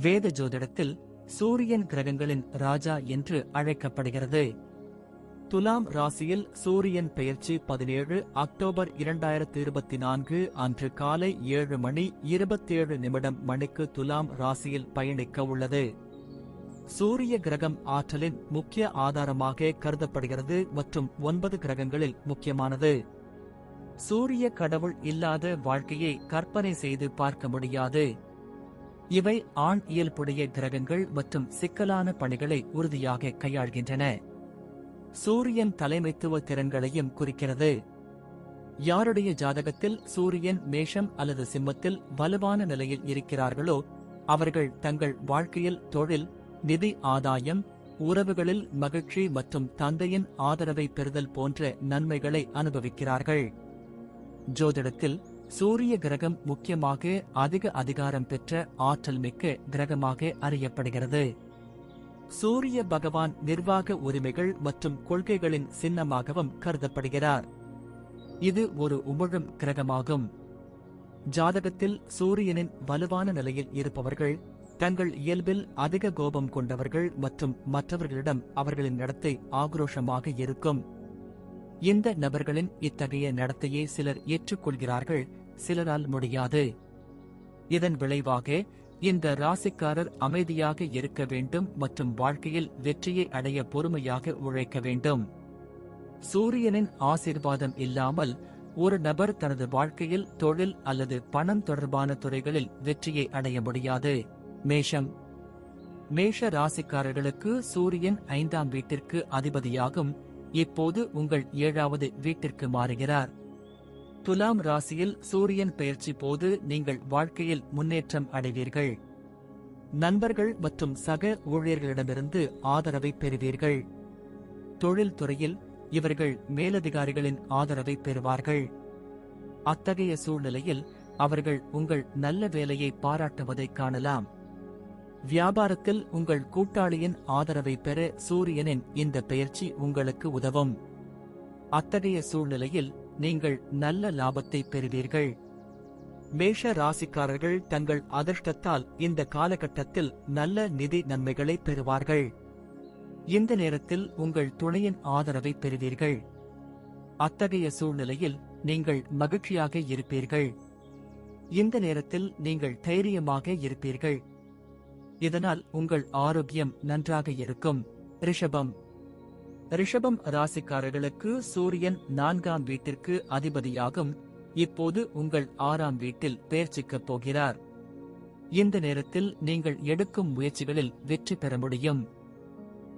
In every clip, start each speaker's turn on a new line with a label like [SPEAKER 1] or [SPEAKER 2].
[SPEAKER 1] வேத ஜோதிடத்தில் சூரியன் கிரகங்களின் ராஜா என்று அழைக்கப்படுகிறது. துலாம் ராசியில் சூரியன் பெயர்ச்சி பதினேழு அக்டோபர் இரண்டாயிரத்தி இருபத்தி நான்கு அன்று காலை ஏழு மணி இருபத்தேழு நிமிடம் மணிக்கு துலாம் ராசியில் பயணிக்க உள்ளது. சூரிய கிரகம் ஆற்றலின் முக்கிய ஆதாரமாக கருதப்படுகிறது மற்றும் ஒன்பது கிரகங்களில் முக்கியமானது. சூரிய கடவுள் இல்லாத வாழ்க்கையை கற்பனை செய்து பார்க்க முடியாது. இவை ஆண் இயல்புடைய கிரகங்கள் மற்றும் சிக்கலான பணிகளை உறுதியாக கையாள்கின்றன. சூரியன் தலைமைத்துவ திறன்களையும் குறிக்கிறது. யாருடைய ஜாதகத்தில் சூரியன் மேஷம் அல்லது சிம்மத்தில் வலுவான நிலையில் இருக்கிறார்களோ அவர்கள் தங்கள் வாழ்க்கையில் தொழில் நிதி ஆதாயம் உறவுகளில் மகிழ்ச்சி மற்றும் தந்தையின் ஆதரவை பெறுதல் போன்ற நன்மைகளை அனுபவிக்கிறார்கள். ஜோதிடத்தில் சூரிய கிரகம் முக்கியமாக அதிக அதிகாரம் பெற்ற ஆற்றல் மிக்க கிரகமாக அறியப்படுகிறது. சூரிய பகவான் நிர்வாக உரிமைகள் மற்றும் கொள்கைகளின் சின்னமாகவும் கருதப்படுகிறார். இது ஒரு உமிழும் கிரகமாகும். ஜாதகத்தில் சூரியனின் வலுவான நிலையில் இருப்பவர்கள் தங்கள் இயல்பில் அதிக கோபம் கொண்டவர்கள் மற்றும் மற்றவர்களிடம் அவர்களின் நடத்தை ஆக்ரோஷமாக இருக்கும். இந்த நபர்களின் இத்தகைய நடத்தையை சிலர் ஏற்றுக்கொள்கிறார்கள் சிலரால் முடியாது. இதன் விளைவாக இந்த ராசிக்காரர் அமைதியாக இருக்க வேண்டும் மற்றும் வாழ்க்கையில் வெற்றியை அடைய பொறுமையாக உழைக்க வேண்டும். சூரியனின் ஆசீர்வாதம் இல்லாமல் ஒரு நபர் தனது வாழ்க்கையில் தொழில் அல்லது பணம் தொடர்பான துறைகளில் வெற்றியை அடைய முடியாது. மேஷம். மேஷ ராசிக்காரர்களுக்கு சூரியன் ஐந்தாம் வீட்டிற்கு அதிபதியாகும். இப்போது உங்கள் ஏழாவது வீட்டிற்கு மாறுகிறார். துலாம் ராசியில் சூரியன் பயிற்சி போது நீங்கள் வாழ்க்கையில் முன்னேற்றம் அடைவீர்கள். நண்பர்கள் மற்றும் சக ஊழியர்களிடமிருந்து ஆதரவை பெறுவீர்கள். தொழில்துறையில் இவர்கள் மேலதிகாரிகளின் ஆதரவை பெறுவார்கள். அத்தகைய சூழ்நிலையில் அவர்கள் உங்கள் நல்ல வேலையை பாராட்டுவதைக் காணலாம். வியாபாரத்தில் உங்கள் கூட்டாளியின் ஆதரவை பெற சூரியனின் இந்த பெயர்ச்சி உங்களுக்கு உதவும். அத்தகைய சூழ்நிலையில் நீங்கள் நல்ல லாபத்தை பெறுவீர்கள். மேஷ ராசிக்காரர்கள் தங்கள் அதிர்ஷ்டத்தால் இந்த காலகட்டத்தில் நல்ல நிதி நன்மைகளை பெறுவார்கள். இந்த நேரத்தில் உங்கள் துணையின் ஆதரவை பெறுவீர்கள். அத்தகைய சூழ்நிலையில் நீங்கள் மகிழ்ச்சியாக இருப்பீர்கள். இந்த நேரத்தில் நீங்கள் தைரியமாக இருப்பீர்கள். இதனால் உங்கள் ஆரோக்கியம் நன்றாக இருக்கும். ரிஷபம். ரிஷபம் ராசிக்காரர்களுக்கு சூரியன் நான்காம் வீட்டிற்கு அதிபதியாகும். இப்போது உங்கள் ஆறாம் வீட்டில் பெயர்ச்சிக்கப் போகிறார். இந்த நேரத்தில் நீங்கள் எடுக்கும் முயற்சிகளில் வெற்றி பெற முடியும்.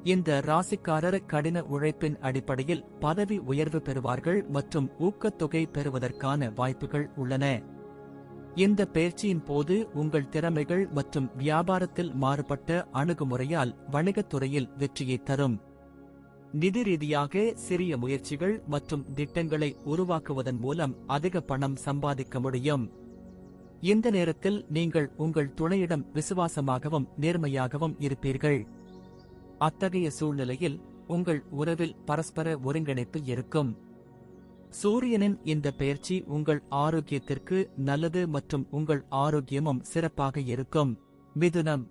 [SPEAKER 1] இந்த ராசிக்காரர் கடின உழைப்பின் அடிப்படையில் பதவி உயர்வு பெறுவார்கள் மற்றும் ஊக்கத்தொகை பெறுவதற்கான வாய்ப்புகள் உள்ளன. இந்த பயிற்சியின் போது உங்கள் திறமைகள் மற்றும் வியாபாரத்தில் மாறுபட்ட அணுகுமுறையால் வணிகத் துறையில் வெற்றியை தரும். நிதி ரீதியாக சிறிய முயற்சிகள் மற்றும் திட்டங்களை உருவாக்குவதன் மூலம் அதிக பணம் சம்பாதிக்க முடியும். இந்த நேரத்தில் நீங்கள் உங்கள் துணையிடம் விசுவாசமாகவும் நேர்மையாகவும் இருப்பீர்கள். அத்தகைய சூழ்நிலையில் உங்கள் உறவில் பரஸ்பர ஒருங்கிணைப்பு இருக்கும். சூரியனின் இந்த பெயர்ச்சி உங்கள் ஆரோக்கியத்திற்கு நல்லது மற்றும் உங்கள் ஆரோக்கியமும் சிறப்பாக இருக்கும். மிதுனம்.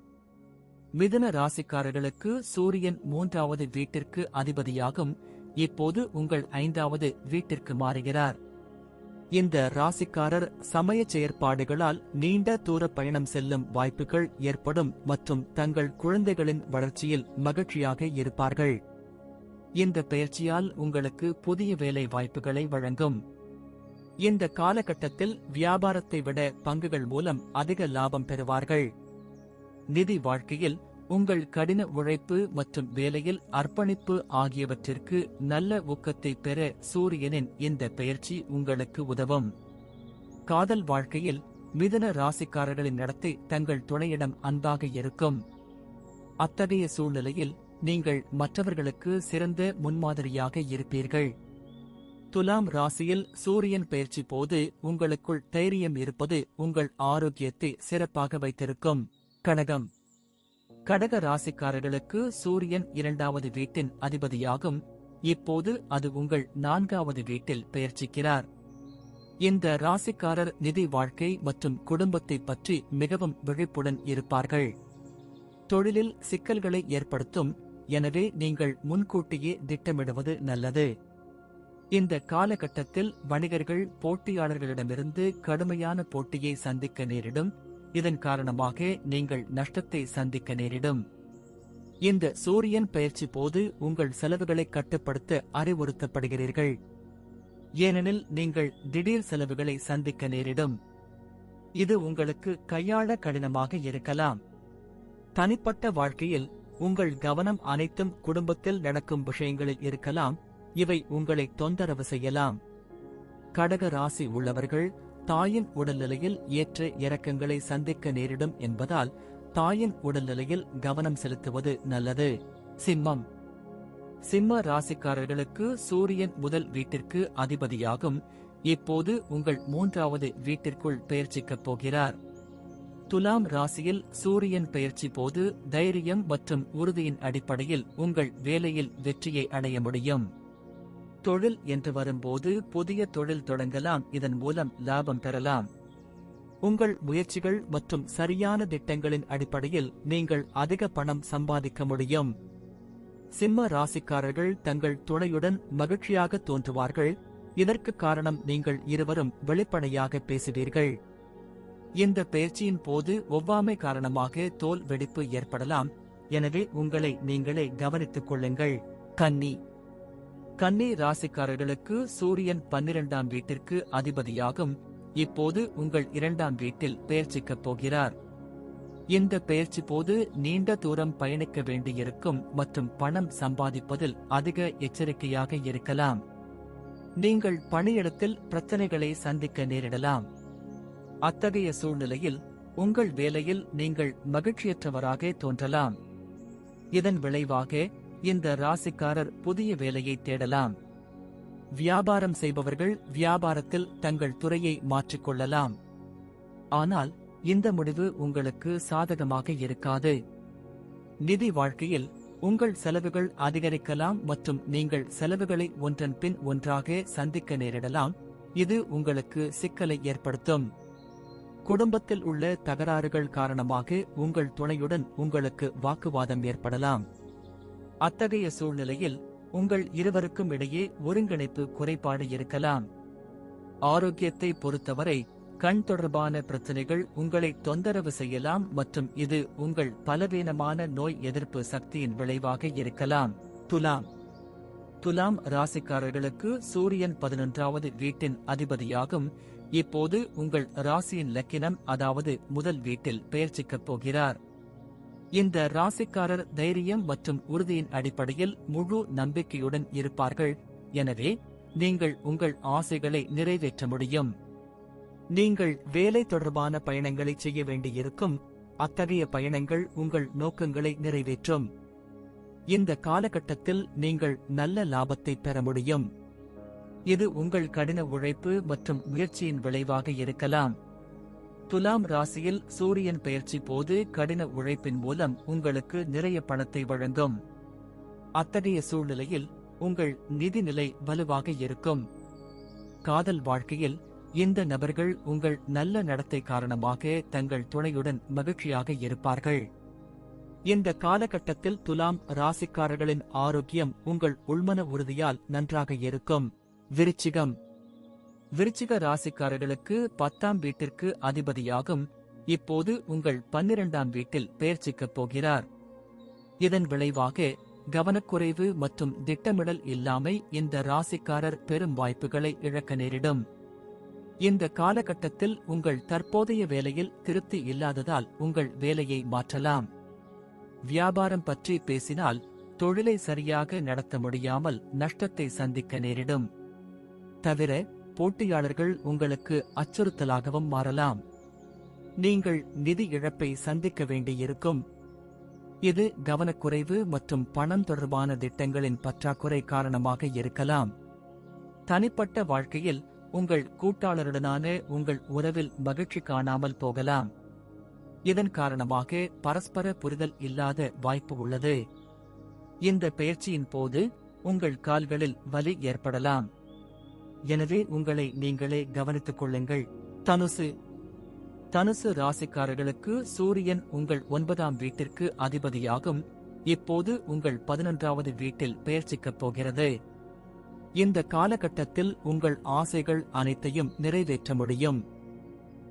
[SPEAKER 1] மிதுன ராசிக்காரர்களுக்கு சூரியன் மூன்றாவது வீட்டிற்கு அதிபதியாகும். இப்போது உங்கள் ஐந்தாவது வீட்டிற்கு மாறுகிறார். இந்த ராசிக்காரர் சமய செயற்பாடுகளால் நீண்ட தூர பயணம் செல்லும் வாய்ப்புகள் ஏற்படும் மற்றும் தங்கள் குழந்தைகளின் வளர்ச்சியில் மகிழ்ச்சியாக இருப்பார்கள். இந்த பயிற்சியால் உங்களுக்கு புதிய வேலை வாய்ப்புகளை வழங்கும்? இந்த காலகட்டத்தில் வியாபாரத்தை விட பங்குகள் மூலம் அதிக லாபம் பெறுவார்கள். நிதி வாழ்க்கையில் உங்கள் கடின உழைப்பு மற்றும் வேலையில் அர்ப்பணிப்பு ஆகியவற்றிற்கு நல்ல ஊக்கத்தை பெற சூரியனின் இந்த பெயர்ச்சி உங்களுக்கு உதவும். காதல் வாழ்க்கையில் மிதுன ராசிக்காரர்களின் நடத்தை தங்கள் துணையிடம் அன்பாக இருக்கும். அத்தகைய சூழ்நிலையில் நீங்கள் மற்றவர்களுக்கு சிறந்த முன்மாதிரியாக இருப்பீர்கள். துலாம் ராசியில் சூரியன் பயிற்சி போது உங்களுக்குள் தைரியம் இருப்பது உங்கள் ஆரோக்கியத்தை சிறப்பாக வைத்திருக்கும். கடகம். கடக ராசிக்காரர்களுக்கு சூரியன் இரண்டாவது வீட்டின் அதிபதியாகும். இப்போது அது உங்கள் நான்காவது வீட்டில் பெயர்ச்சிக்கிறார். இந்த ராசிக்காரர் நிதி வாழ்க்கை மற்றும் குடும்பத்தை பற்றி மிகவும் விழிப்புடன் இருப்பார்கள். தொழிலில் சிக்கல்களை ஏற்படுத்தும் எனவே நீங்கள் முன்கூட்டியே திட்டமிடுவது நல்லது. இந்த காலகட்டத்தில் வணிகர்கள் போட்டியாளர்களிடமிருந்து கடுமையான போட்டியை சந்திக்க நேரிடும். இதன் காரணமாக நீங்கள் நஷ்டத்தை சந்திக்க நேரிடும். இந்த சூரியன் பயிற்சி போது உங்கள் செலவுகளை கட்டுப்படுத்த அறிவுறுத்தப்படுகிறீர்கள். ஏனெனில் நீங்கள் திடீர் செலவுகளை சந்திக்க நேரிடும். இது உங்களுக்கு கையாள கடினமாக இருக்கலாம். தனிப்பட்ட வாழ்க்கையில் உங்கள் கவனம் அனைத்தும் குடும்பத்தில் நடக்கும் விஷயங்களில் இருக்கலாம். இவை உங்களை தொந்தரவு செய்யலாம். கடக ராசி உள்ளவர்கள் தாயின் உடல்நிலையில் ஏற்ற இறக்கங்களை சந்திக்க நேரிடும் என்பதால் தாயின் உடல்நிலையில் கவனம் செலுத்துவது நல்லது. சிம்மம். சிம்ம ராசிக்காரர்களுக்கு சூரியன் முதல் வீட்டிற்கு அதிபதியாகும். இப்போது உங்கள் மூன்றாவது வீட்டிற்குள் பெயர்ச்சிக்கப் போகிறார். துலாம் ராசியில் சூரியன் பெயர்ச்சி போது தைரியம் மற்றும் உறுதியின் அடிப்படையில் உங்கள் வேலையில் வெற்றியை அடைய முடியும். தொழில் என்று வரும்போது புதிய தொழில் தொடங்கலாம். இதன் மூலம் லாபம் பெறலாம். உங்கள் முயற்சிகள் மற்றும் சரியான திட்டங்களின் அடிப்படையில் நீங்கள் அதிக பணம் சம்பாதிக்க முடியும். சிம்ம ராசிக்காரர்கள் தங்கள் துணையுடன் மகிழ்ச்சியாக தோன்றுவார்கள். இதற்கு காரணம் நீங்கள் இருவரும் வெளிப்படையாக பேசுவீர்கள். இந்த பயிற்சியின் போது ஒவ்வாமை காரணமாக தோல் வெடிப்பு ஏற்படலாம். எனவே உங்களை நீங்களே கவனித்துக் கொள்ளுங்கள். கன்னி. கன்னி ராசிக்காரர்களுக்கு சூரியன் பன்னிரண்டாம் வீட்டிற்கு அதிபதியாகும். இப்போது உங்கள் இரண்டாம் வீட்டில் பெயர்ச்சிக்கப் போகிறார். இந்த பெயர்ச்சி போது நீண்ட தூரம் பயணிக்க வேண்டியிருக்கும் மற்றும் பணம் சம்பாதிப்பதில் அதிக எச்சரிக்கையாக இருக்கலாம். நீங்கள் பணியிடத்தில் பிரச்சனைகளை சந்திக்க நேரிடலாம். அத்தகைய சூழ்நிலையில் உங்கள் வேலையில் நீங்கள் மகிழ்ச்சியற்றவராக தோன்றலாம். இதன் விளைவாக இந்த ராசிக்காரர் புதிய வேலையை தேடலாம். வியாபாரம் செய்பவர்கள் வியாபாரத்தில் தங்கள் துறையை மாற்றிக்கொள்ளலாம் ஆனால் இந்த முடிவு உங்களுக்கு சாதகமாக இருக்காது. நிதி வாழ்க்கையில் உங்கள் செலவுகள் அதிகரிக்கலாம் மற்றும் நீங்கள் செலவுகளை ஒன்றன் பின் ஒன்றாக சந்திக்க நேரிடலாம். இது உங்களுக்கு சிக்கலை ஏற்படுத்தும். குடும்பத்தில் உள்ள தகராறுகள் காரணமாக உங்கள் துணையுடன் உங்களுக்கு வாக்குவாதம் ஏற்படலாம். அத்தகைய சூழ்நிலையில் உங்கள் இருவருக்கும் இடையே ஒருங்கிணைப்பு குறைபாடு இருக்கலாம். ஆரோக்கியத்தை பொறுத்தவரை கண் தொடர்பான பிரச்சனைகள் உங்களை தொந்தரவு செய்யலாம் மற்றும் இது உங்கள் பலவீனமான நோய் எதிர்ப்பு சக்தியின் விளைவாக இருக்கலாம். துலாம். துலாம் ராசிக்காரர்களுக்கு சூரியன் பதினொன்றாவது வீட்டின் அதிபதியாகும் இப்போது உங்கள் ராசியின் லக்கினம் அதாவது முதல் வீட்டில் பெயர்ச்சிக்கப் போகிறார். இந்த ராசிக்காரர் தைரியம் மற்றும் உறுதியின் அடிப்படையில் முழு நம்பிக்கையுடன் இருப்பார்கள். எனவே நீங்கள் உங்கள் ஆசைகளை நிறைவேற்ற முடியும். நீங்கள் வேலை தொடர்பான பயணங்களை செய்ய வேண்டியிருக்கும். அத்தகைய பயணங்கள் உங்கள் நோக்கங்களை நிறைவேற்றும். இந்த காலகட்டத்தில் நீங்கள் நல்ல லாபத்தை பெற முடியும். இது உங்கள் கடின உழைப்பு மற்றும் முயற்சியின் விளைவாக இருக்கலாம். துலாம் ராசியில் சூரியன் பெயர்ச்சி போது கடின உழைப்பின் மூலம் உங்களுக்கு நிறைய பணத்தை வழங்கும். அத்தகைய சூழ்நிலையில் உங்கள் நிதிநிலை வலுவாக இருக்கும். காதல் வாழ்க்கையில் இந்த நபர்கள் உங்கள் நல்ல நடத்தை காரணமாக தங்கள் துணையுடன் மகிழ்ச்சியாக இருப்பார்கள். இந்த காலகட்டத்தில் துலாம் ராசிக்காரர்களின் ஆரோக்கியம் உங்கள் உள்மன உறுதியால் நன்றாக இருக்கும். விருச்சிகம். விருச்சிக ராசிக்காரர்களுக்கு பத்தாம் வீட்டிற்கு அதிபதியாகும். இப்போது உங்கள் பன்னிரண்டாம் வீட்டில் பெயர்ச்சிக்கப் போகிறார். இதன் விளைவாக கவனக்குறைவு மற்றும் திட்டமிடல் இல்லாமை இந்த ராசிக்காரர் பெரும் வாய்ப்புகளை இழக்க நேரிடும். இந்த காலகட்டத்தில் உங்கள் தற்போதைய வேலையில் திருப்தி இல்லாததால் உங்கள் வேலையை மாற்றலாம். வியாபாரம் பற்றி பேசினால் தொழிலை சரியாக நடத்த முடியாமல் நஷ்டத்தை சந்திக்க நேரிடும். தவிர போட்டியாளர்கள் உங்களுக்கு அச்சுறுத்தலாகவும் மாறலாம். நீங்கள் நிதி இழப்பை சந்திக்க வேண்டியிருக்கும். இது கவனக்குறைவு மற்றும் பணம் தொடர்பான திட்டங்களின் பற்றாக்குறை காரணமாக இருக்கலாம். தனிப்பட்ட வாழ்க்கையில் உங்கள் கூட்டாளருடனான உங்கள் உறவில் மகிழ்ச்சி காணாமல் போகலாம். இதன் காரணமாக பரஸ்பர புரிதல் இல்லாத வாய்ப்பு உள்ளது. இந்த பயிற்சியின் போது உங்கள் கால்களில் வலி ஏற்படலாம். எனவே உங்களை நீங்களே கவனித்துக் கொள்ளுங்கள். தனுசு. தனுசு ராசிக்காரர்களுக்கு சூரியன் உங்கள் ஒன்பதாம் வீட்டிற்கு அதிபதியாகும். இப்போது உங்கள் பதினொன்றாவது வீட்டில் பெயர்ச்சிக்கப் போகிறது. இந்த காலகட்டத்தில் உங்கள் ஆசைகள் அனைத்தையும் நிறைவேற்ற முடியும்.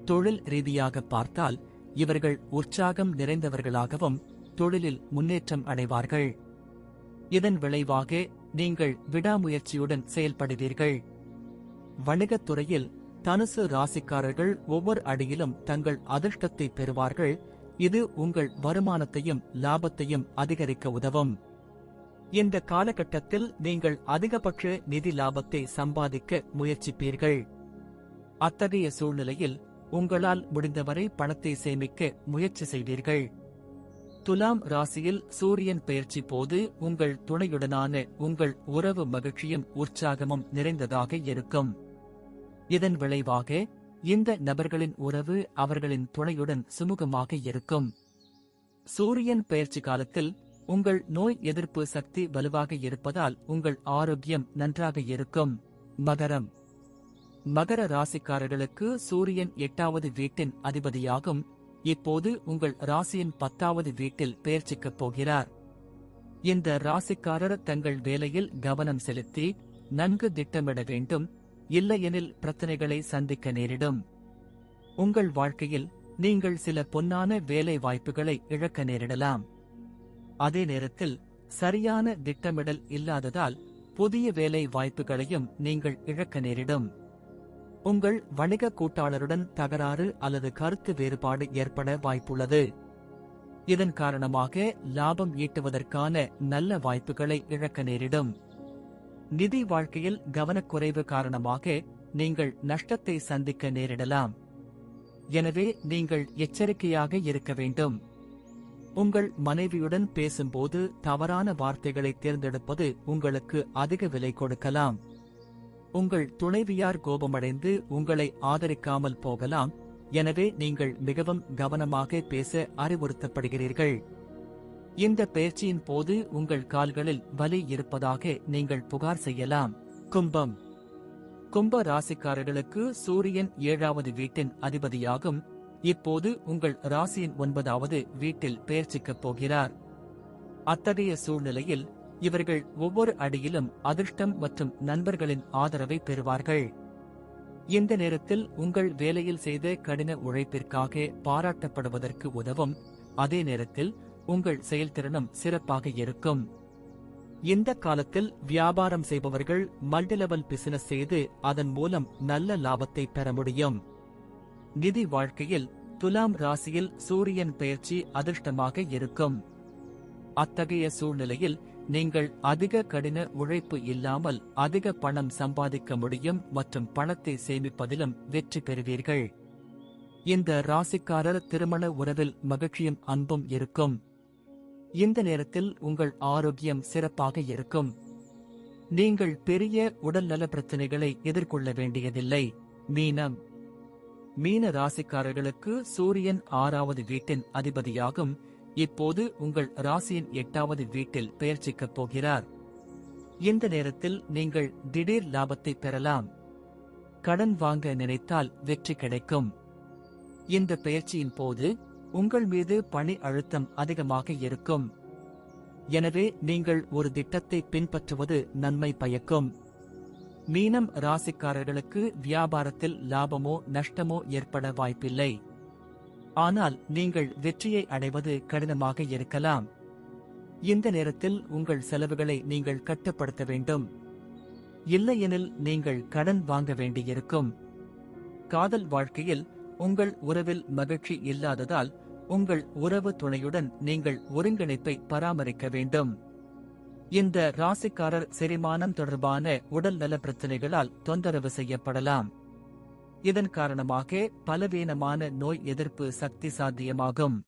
[SPEAKER 1] தொழில் ரீதியாக பார்த்தால் இவர்கள் உற்சாகம் நிறைந்தவர்களாகவும் தொழிலில் முன்னேற்றம் அடைவார்கள். இதன் விளைவாக நீங்கள் விடாமுயற்சியுடன் செயல்படுவீர்கள். வணிகத் துறையில் தனுசு ராசிக்காரர்கள் ஒவ்வொரு அடியிலும் தங்கள் அதிர்ஷ்டத்தை பெறுவார்கள். இது உங்கள் வருமானத்தையும் லாபத்தையும் அதிகரிக்க உதவும். இந்த காலகட்டத்தில் நீங்கள் அதிகபட்ச நிதி லாபத்தை சம்பாதிக்க முயற்சிப்பீர்கள். அத்தகைய சூழ்நிலையில் உங்களால் முடிந்தவரை பணத்தை சேமிக்க முயற்சி செய்வீர்கள். துலாம் ராசியில் சூரியன் பெயர்ச்சி போது உங்கள் துணையுடனான உங்கள் உறவு மகிழ்ச்சியும் உற்சாகமும் நிறைந்ததாக இருக்கும். இதன் விளைவாக இந்த நபர்களின் உறவு அவர்களின் துணையுடன் சுமூகமாக இருக்கும். சூரியன் பயிற்சி காலத்தில் உங்கள் நோய் எதிர்ப்பு சக்தி வலுவாக இருப்பதால் உங்கள் ஆரோக்கியம் நன்றாக இருக்கும். மகரம். மகர ராசிக்காரர்களுக்கு சூரியன் எட்டாவது வீட்டின் அதிபதியாகும். இப்போது உங்கள் ராசியின் பத்தாவது வீட்டில் பெயர்ச்சிக்கப் போகிறார். இந்த ராசிக்காரர் தங்கள் வேலையில் கவனம் செலுத்தி நன்கு திட்டமிட வேண்டும். இல்லையெனில் பிரச்சனைகளை சந்திக்க நேரிடும். உங்கள் வாழ்க்கையில் நீங்கள் சில பொன்னான வேலை வாய்ப்புகளை இழக்க நேரிடலாம். அதே நேரத்தில் சரியான திட்டமிடல் இல்லாததால் புதிய வேலை வாய்ப்புகளையும் நீங்கள் இழக்க நேரிடும். உங்கள் வணிக கூட்டாளருடன் தகராறு அல்லது கருத்து வேறுபாடு ஏற்பட வாய்ப்புள்ளது. இதன் காரணமாக லாபம் ஈட்டுவதற்கான நல்ல வாய்ப்புகளை இழக்க நேரிடும். நிதி வாழ்க்கையில் கவனக்குறைவு காரணமாக நீங்கள் நஷ்டத்தை சந்திக்க நேரிடலாம். எனவே நீங்கள் எச்சரிக்கையாக இருக்க வேண்டும். உங்கள் மனைவியுடன் பேசும்போது தவறான வார்த்தைகளை தேர்ந்தெடுப்பது உங்களுக்கு அதிக விலை கொடுக்கலாம். உங்கள் துணைவியார் கோபமடைந்து உங்களை ஆதரிக்காமல் போகலாம். எனவே நீங்கள் மிகவும் கவனமாக பேச அறிவுறுத்தப்படுகிறீர்கள். இந்த பயிற்சியின் போது உங்கள் கால்களில் வலி இருப்பதாக நீங்கள் புகார் செய்யலாம். கும்பம். கும்ப ராசிக்காரர்களுக்கு சூரியன் ஏழாவது வீட்டின் அதிபதியாகும். இப்போது உங்கள் ராசியின் ஒன்பதாவது வீட்டில் பெயர்ச்சிக்கப் போகிறார். அத்தகைய சூழ்நிலையில் இவர்கள் ஒவ்வொரு அடியிலும் அதிர்ஷ்டம் மற்றும் நண்பர்களின் ஆதரவை பெறுவார்கள். இந்த நேரத்தில் உங்கள் வேலையில் செய்த கடின உழைப்பிற்காக பாராட்டப்படுவதற்கு உதவும். அதே நேரத்தில் உங்கள் செயல்திறனும் சிறப்பாக இருக்கும். இந்த காலத்தில் வியாபாரம் செய்பவர்கள் மல்டிலெவல் பிசினஸ் செய்து அதன் மூலம் நல்ல லாபத்தை பெற முடியும். நிதி வாழ்க்கையில் துலாம் ராசியில் சூரியன் பயிற்சி அதிர்ஷ்டமாக இருக்கும். அத்தகைய சூழ்நிலையில் நீங்கள் அதிக கடின உழைப்பு இல்லாமல் அதிக பணம் சம்பாதிக்க முடியும் மற்றும் பணத்தை சேமிப்பதிலும் வெற்றி பெறுவீர்கள். இந்த ராசிக்காரர் திருமண உறவில் மகிழ்ச்சியும் அன்பும் இருக்கும். இந்த நேரத்தில் உங்கள் ஆரோக்கியம் சிறப்பாக இருக்கும். நீங்கள் பெரிய உடல்நல பிரச்சனைகளை எதிர்கொள்ள வேண்டியதில்லை. மீனம். மீன ராசிக்காரர்களுக்கு சூரியன் ஆறாவது வீட்டின் அதிபதியாகும். இப்போது உங்கள் ராசியின் எட்டாவது வீட்டில் பெயர்ச்சிக்கப் போகிறார். இந்த நேரத்தில் நீங்கள் திடீர் லாபத்தை பெறலாம். கடன் வாங்க நினைத்தால் வெற்றி கிடைக்கும். இந்த பெயர்ச்சியின் போது உங்கள் மீது பணி அழுத்தம் அதிகமாக இருக்கும். எனவே நீங்கள் ஒரு திட்டத்தை பின்பற்றுவது நன்மை பயக்கும். மீனம் ராசிக்காரர்களுக்கு வியாபாரத்தில் லாபமோ நஷ்டமோ ஏற்பட வாய்ப்பில்லை. ஆனால் நீங்கள் வெற்றியை அடைவது கடினமாக இருக்கலாம். இந்த நேரத்தில் உங்கள் செலவுகளை நீங்கள் கட்டுப்படுத்த வேண்டும். இல்லையெனில் நீங்கள் கடன் வாங்க வேண்டியிருக்கும். காதல் வாழ்க்கையில் உங்கள் உறவில் மகிழ்ச்சி இல்லாததால் உங்கள் உறவு துணையுடன் நீங்கள் ஒருங்கிணைப்பை பராமரிக்க வேண்டும். இந்த ராசிக்காரர் செரிமானம் தொடர்பான உடல் நல பிரச்சனைகளால் தொந்தரவு செய்யப்படலாம். இதன் காரணமாக பலவீனமான நோய் எதிர்ப்பு சக்தி சாத்தியமாகும்.